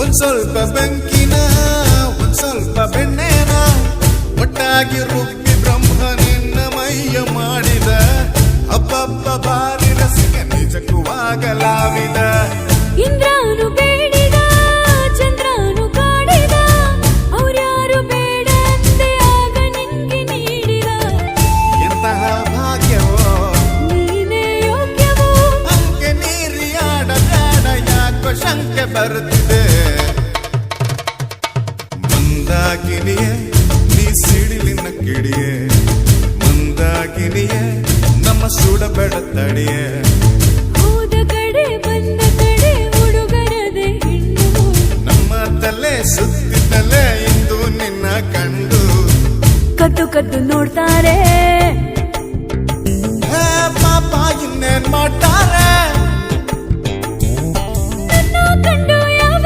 ಒಂದ್ ಸ್ವಲ್ಪ ಬೆಂಕಿನ ಒಂದ್ ಸ್ವಲ್ಪ ಬೆಣ್ಣೆನ ಒಟ್ಟಾಗಿ ರುಬ್ಬಿ ಬ್ರಹ್ಮ ನಿನ್ನ ಮೈಯ ಮಾಡಿದ. ಅಬ್ಬಬ್ಬ ಬಾರಿ ರಸಿಕ ನಿಜಕ್ಕೂ ಆಗಲಾವಿದ. ಇಂದ್ರನು ಬೇಡಿದ ಚಂದ್ರಾನು ಕಾಡಿದ ಅವ್ರ್ಯಾರು ಬೇಡ ಅಂದೆ ಆಗ ನಿನ್ಗೆ ನೀಡಿದ. ಎಂತಹ ಭಾಗ್ಯವೋ? ನೀನೇ ಯೋಗ್ಯವೋ? ಅಂಕೆ ನೀರಿಯಾಡ ಬೇಡ ಯಾಕೋ ಶಂಕೆ ಬರುತ್ತಿದೆ ಮಂದಾಕಿನಿಯೇ ನೀ ಸಿಡಿಲಿನ ಕಿಡಿಯೇ. ಮಂದಾಕಿನಿಯೇ ನಮ್ಮ ಸುಡಬೇಡ ತಡಿಯೇ ಹೋದ ಕಡೆ ಬಂದ ಕಡೆ ಹುಡುಗರದೆ ನಮ್ಮ ತಲೆ ಸುತ್ತಿದ್ದಲೆ ಇಂದು ನಿನ್ನ ಕಂಡು. ಕದ್ದು ಕದ್ದು ನೋಡ್ತಾರೆ. ಪಾಪ ಇನ್ನೇನ್ ಮಾಡ